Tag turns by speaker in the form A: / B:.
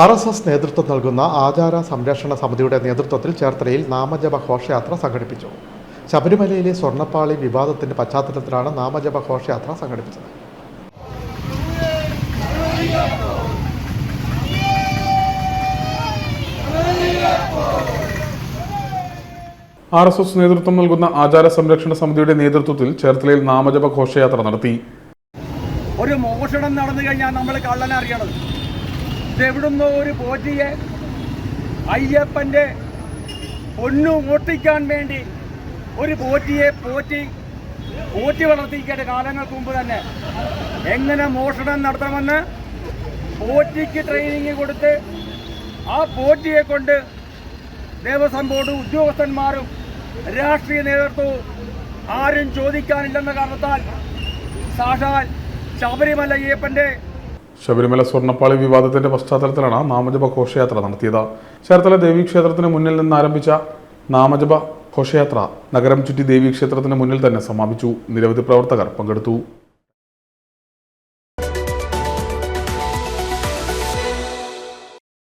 A: R S S നേതൃത്വം നൽകുന്ന ആചാര സംരക്ഷണ സമിതിയുടെ നേതൃത്വത്തിൽ ചേർത്തലയിൽ നാമജപ ഘോഷയാത്ര സംഘടിപ്പിച്ചു. ശബരിമലയിലെ സ്വർണപ്പാളി വിവാദത്തിന്റെ പശ്ചാത്തലത്തിലാണ് നാമജപ ഘോഷയാത്ര സംഘടിപ്പിച്ചത്.
B: ആർ എസ് എസ് നേതൃത്വം നൽകുന്ന ആചാര സംരക്ഷണ സമിതിയുടെ നേതൃത്വത്തിൽ ചേർത്തലയിൽ നാമജപ ഘോഷയാത്ര നടത്തി.
C: ഒരു മോഷണം നടന്നു കഴിഞ്ഞാൽ നമ്മൾ കള്ളനെ അറിയണത് ഇതെവിടുന്നോ ഒരു പോറ്റിയെ അയ്യപ്പന്റെ പൊന്നു ഓട്ടിക്കാൻ വേണ്ടി ഒരു പോറ്റിയെ പോറ്റി പോറ്റി വളർത്തിക്കേണ്ട കാലങ്ങൾക്ക് മുമ്പ് തന്നെ. എങ്ങനെ മോഷണം നടത്തണമെന്ന് പോറ്റിക്ക് ട്രെയിനിങ് കൊടുത്ത് ആ പോറ്റിയെ കൊണ്ട് ദേവസ്വം ബോർഡ് ഉദ്യോഗസ്ഥന്മാരും രാഷ്ട്രീയ നേതൃത്വവും ആരും ചോദിക്കാനില്ലെന്ന കാരണത്താൽ സാക്ഷാൽ ശബരിമല അയ്യപ്പന്റെ
B: ശബരിമല സ്വർണപ്പാളി വിവാദത്തിന്റെ പശ്ചാത്തലത്തിലാണ് നാമജപ ഘോഷയാത്ര നടത്തിയത്. ചേർത്തല ദേവീക്ഷേത്രത്തിന് മുന്നിൽ നിന്ന് ആരംഭിച്ച നാമജപ ഘോഷയാത്ര നഗരം ചുറ്റി ദേവീക്ഷേത്രത്തിന് മുന്നിൽ തന്നെ സമാപിച്ചു. നിരവധി പ്രവർത്തകർ പങ്കെടുത്തു.